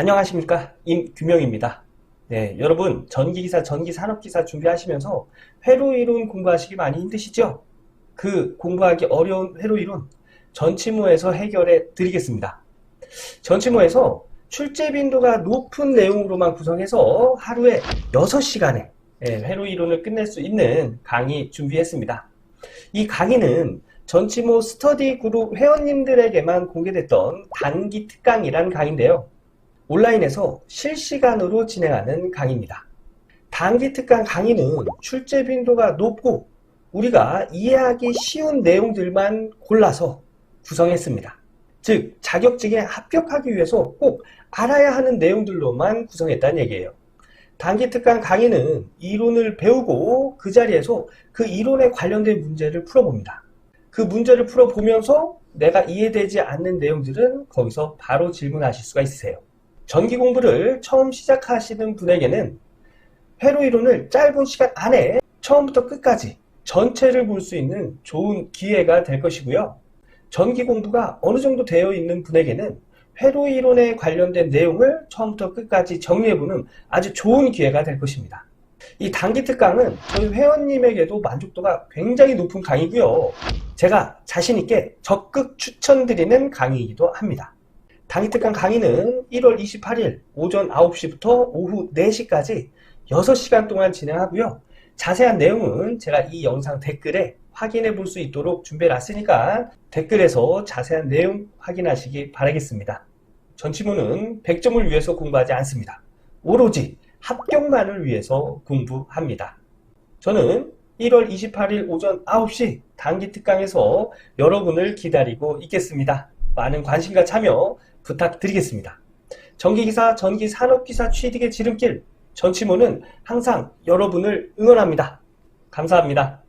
안녕하십니까 임규명입니다. 네, 여러분 전기기사, 전기산업기사 준비하시면서 회로이론 공부하시기 많이 힘드시죠? 그 공부하기 어려운 회로이론 전치모에서 해결해 드리겠습니다. 전치모에서 출제 빈도가 높은 내용으로만 구성해서 하루에 6시간에 회로이론을 끝낼 수 있는 강의 준비했습니다. 이 강의는 전치모 스터디 그룹 회원님들에게만 공개됐던 단기 특강이란 강의인데요. 온라인에서 실시간으로 진행하는 강의입니다. 단기 특강 강의는 출제 빈도가 높고 우리가 이해하기 쉬운 내용들만 골라서 구성했습니다. 즉, 자격증에 합격하기 위해서 꼭 알아야 하는 내용들로만 구성했다는 얘기예요. 단기 특강 강의는 이론을 배우고 그 자리에서 그 이론에 관련된 문제를 풀어봅니다. 그 문제를 풀어보면서 내가 이해되지 않는 내용들은 거기서 바로 질문하실 수가 있으세요. 전기 공부를 처음 시작하시는 분에게는 회로 이론을 짧은 시간 안에 처음부터 끝까지 전체를 볼 수 있는 좋은 기회가 될 것이고요. 전기 공부가 어느 정도 되어 있는 분에게는 회로 이론에 관련된 내용을 처음부터 끝까지 정리해보는 아주 좋은 기회가 될 것입니다. 이 단기 특강은 저희 회원님에게도 만족도가 굉장히 높은 강의고요. 제가 자신있게 적극 추천드리는 강의이기도 합니다. 단기 특강 강의는 1월 28일 오전 9시부터 오후 4시까지 6시간 동안 진행하고요. 자세한 내용은 제가 이 영상 댓글에 확인해 볼 수 있도록 준비해 놨으니까 댓글에서 자세한 내용 확인하시기 바라겠습니다. 전치모는 100점을 위해서 공부하지 않습니다. 오로지 합격만을 위해서 공부합니다. 저는 1월 28일 오전 9시 단기 특강에서 여러분을 기다리고 있겠습니다. 많은 관심과 참여 부탁드리겠습니다. 전기기사, 전기산업기사 취직의 지름길, 전치모는 항상 여러분을 응원합니다. 감사합니다.